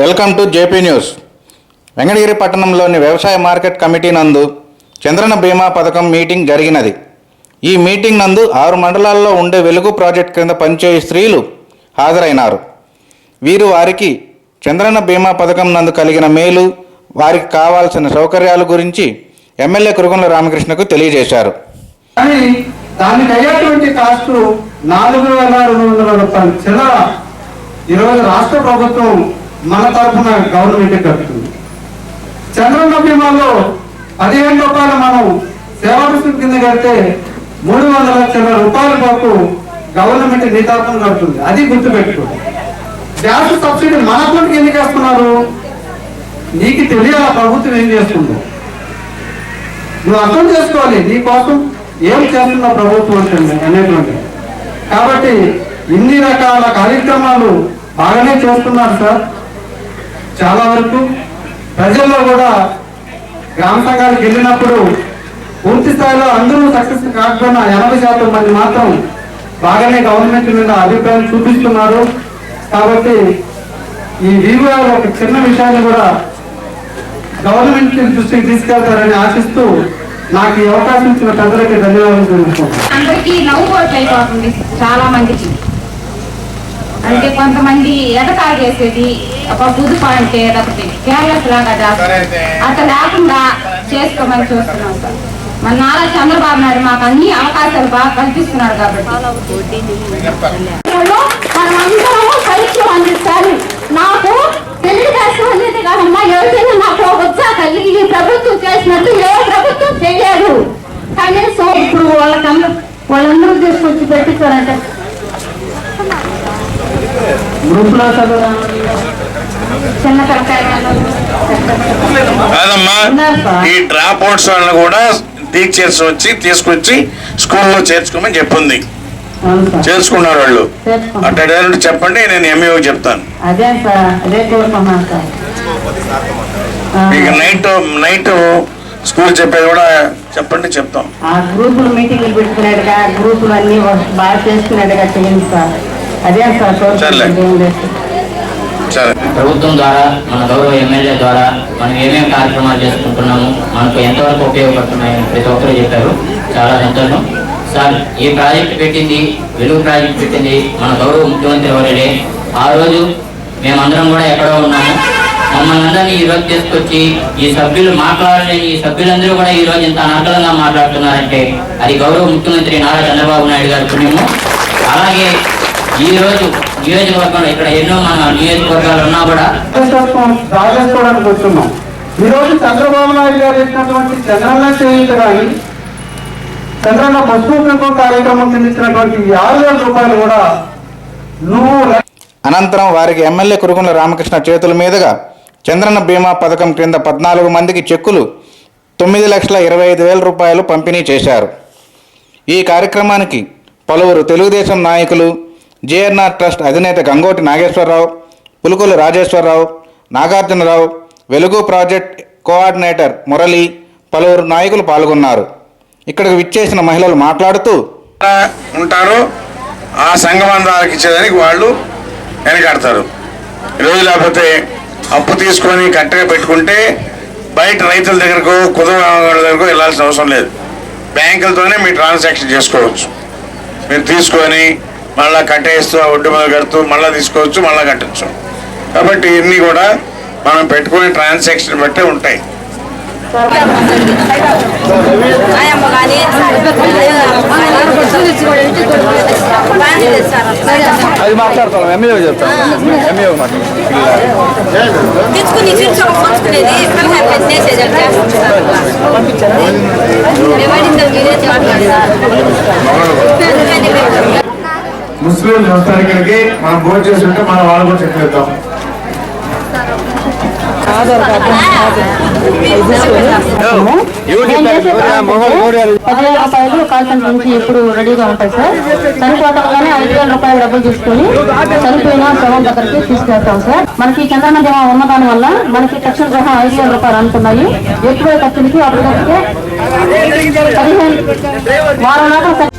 Welcome to JP news. Venkatagiri పట్టణంలోని వ్యవసాయ market committee నందు చంద్రన బీమా పథకం మీటింగ్ జరిగినది. ఈ మీటింగ్ నందు ఆరు మండలాల్లో ఉండే వెలుగు ప్రాజెక్ట్ కింద పనిచేయు స్త్రీలు హాజరైనారు. వీరు వారికి చంద్రన బీమా పథకం నందు కలిగిన మేలు వారికి కావాల్సిన సౌకర్యాల గురించి ఎమ్మెల్యే కురుగుల రామకృష్ణకు తెలియజేశారు. దానికి అయ్యేటువంటి కాస్ట్ నాలుగు వేల రెండు వందల రూపాయలు. చిల్లర ఈరోజు రాష్ట్ర ప్రభుత్వం మన తరఫున గవర్నమెంట్ కట్టుతుంది చంద్రన్న బీమాలో పదిహేను రూపాయలు మనం సేవా రుసుము కింద కడితే మూడు వందల చిల్లర రూపాయల వరకు గవర్నమెంట్ నీ కడుతుంది. అది గుర్తుపెట్టుకోండి. గ్యాస్ సబ్సిడీ మన అకౌంట్కి ఎందుకు వేస్తున్నారు? నీకు తెలియాల ప్రభుత్వం ఏం చేస్తుందో? నువ్వు అర్థం చేసుకోవాలి నీ కోసం ఏం చేస్తున్న ప్రభుత్వం అంటే అనేటువంటి కాబట్టి ఇన్ని రకాల కార్యక్రమాలు బాగానే చేస్తున్నారు సార్. చాలా వరకు ప్రజల్లో కూడా గ్రామ సంఘాలకు వెళ్ళినప్పుడు పూర్తి స్థాయిలో అందరూ సక్సెస్ కాకపోయినా ఎనభై శాతం మంది మాత్రం బాగానే గవర్నమెంట్ మీద అభిప్రాయం చూపిస్తున్నారు. కాబట్టి ఈ వీవీఆర్ ఒక చిన్న విషయాన్ని కూడా గవర్నమెంట్ దృష్టికి తీసుకెళ్తారని ఆశిస్తూ నాకు ఈ అవకాశం ఇచ్చిన ప్రజలకి ధన్యవాదాలు తెలుసుకుంటాను అందరికీ అయిపోతుంది చాలా మందికి. అంటే కొంతమంది ఎటకాలు చేసేది ఒక పొదుపు అంటే అదొకటి కేర్లెస్ లాగా అట్లా లేకుండా చేసుకోమని చూస్తున్నాం సార్. మన నారా చంద్రబాబు నాయుడు మాకు అన్ని అవకాశాలు బాగా కల్పిస్తున్నాడు కాబట్టి. మనమందరము పరీక్షలు అందిస్తారు నాకు తెలుగుదేశం అనేది కాదమ్మా ఎవరికైనా నాకు కలిగి ప్రభుత్వం చేసినట్టు ఏ ప్రభుత్వం చేయలేదు. కనీసం ఇప్పుడు వాళ్ళకందరూ వాళ్ళందరూ తీసుకొచ్చి పెట్టించారంటే గ్రూప్లో చదువు చిన్న తరకాయలు కాదమ్మా ఈ డ్రాప్ అవుట్స్ వాళ్ళని కూడా టీచర్స్ వచ్చి తీసుకొచ్చి స్కూల్లో చేర్చుకోమని చెప్పింది. చేర్చుకున్నారు వాళ్ళు. డైరెక్ట్ చెప్పండి నేను ఎంఈఓ చెప్తాను. మీకు నైట్ నైట్ స్కూల్ చెప్పేది కూడా చెప్పండి చెప్తాం. ఆ గ్రూపులు మీటింగ్లు గ్రూపులు అన్ని బాగా చేయండి సార్. ప్రభుత్వం ద్వారా మన గౌరవ ఎమ్మెల్యే ద్వారా మనం ఏమేమి కార్యక్రమాలు చేసుకుంటున్నాము మనకు ఎంతవరకు ఉపయోగపడుతున్నాయని ప్రతి ఒక్కరు చెప్పారు. చాలా సంతోషం. సార్ ఈ ప్రాజెక్ట్ పెట్టింది వెలుగు ప్రాజెక్ట్ పెట్టింది మన గౌరవ ముఖ్యమంత్రి వర్యుడే ఆ రోజు మేమందరం కూడా ఎక్కడో ఉన్నాము. మమ్మల్ని అందరినీ ఈ రోజు తీసుకొచ్చి ఈ సభ్యులు మాట్లాడలేని ఈ సభ్యులందరూ కూడా ఈ రోజు ఇంత అనర్గళంగా మాట్లాడుతున్నారంటే అది గౌరవ ముఖ్యమంత్రి నారా చంద్రబాబు నాయుడు గారి పుణ్యము. అలాగే ఈ రోజు నియోజకవర్గంలో ఇక్కడ ఎన్నో మన నియోజకవర్గాలు ఉన్నా కూడా రాజేసుకోవడానికి వచ్చున్నాం ఈ రోజు చంద్రబాబు నాయుడు గారు ఇచ్చినటువంటి చంద్రన్న చేయించ కానీ చంద్రన్న పసుపు కుంకుమ కార్యక్రమం కింద ఇచ్చినటువంటి ఈ ఆరు వేల రూపాయలు కూడా నువ్వు అనంతరం వారికి ఎమ్మెల్యే కురుగుల రామకృష్ణ చేతుల మీదుగా చంద్రన బీమా పథకం క్రింద పద్నాలుగు మందికి చెక్కులు తొమ్మిది లక్షల ఇరవై ఐదు వేల రూపాయలు పంపిణీ చేశారు. ఈ కార్యక్రమానికి పలువురు తెలుగుదేశం నాయకులు జేఎన్ఆర్ ట్రస్ట్ అధినేత గంగోటి నాగేశ్వరరావు పులుకుల రాజేశ్వరరావు నాగార్జునరావు వెలుగు ప్రాజెక్ట్ కోఆర్డినేటర్ మురళి పలువురు నాయకులు పాల్గొన్నారు. ఇక్కడికి విచ్చేసిన మహిళలు మాట్లాడుతూ ఉంటారో. ఆ సంఘబంధాలకు ఇచ్చేదానికి వాళ్ళు వెనకాడతారు. ఈరోజు లేకపోతే అప్పు తీసుకొని కట్టగా పెట్టుకుంటే బయట రైతుల దగ్గరకు కుదురు దగ్గరకు వెళ్ళాల్సిన అవసరం లేదు. బ్యాంకులతోనే మీరు ట్రాన్సాక్షన్ చేసుకోవచ్చు. మీరు తీసుకొని మళ్ళా కట్టేస్తూ ఆ వడ్డీ మొదలు కడుతూ మళ్ళీ తీసుకోవచ్చు మళ్ళీ కట్టచ్చు. కాబట్టి ఇన్ని కూడా మనం పెట్టుకునే ట్రాన్సాక్షన్ బట్టే ఉంటాయి. అది మాట్లాడతాం ఎమ్మెల్యే చెప్తాం ఎమ్మెల్యే తెచ్చుకుని ముస్లింలు వస్తారు ఇక్కడికి మనం భోజనం చేస్తుంటే మనం వాళ్ళు కూడా చెప్పేద్దాం. పదివేల రూపాయలు కాల్ నుంచి ఎప్పుడు రెడీగా ఉంటాయి సార్ చనిపోవటంలోనే ఐదు వేల రూపాయల డబ్బులు తీసుకుని చనిపోయిన శవం దగ్గరికి తీసుకెళ్తాం సార్ మనకి చంద్రన్న జమా ఉన్న దాని వల్ల మనకి తక్షణ గృహం ఐదు వేల రూపాయలు అనుకున్నాయి ఎక్కువ ఖర్చులకి అప్పుడు పదిహేను వారం నాటం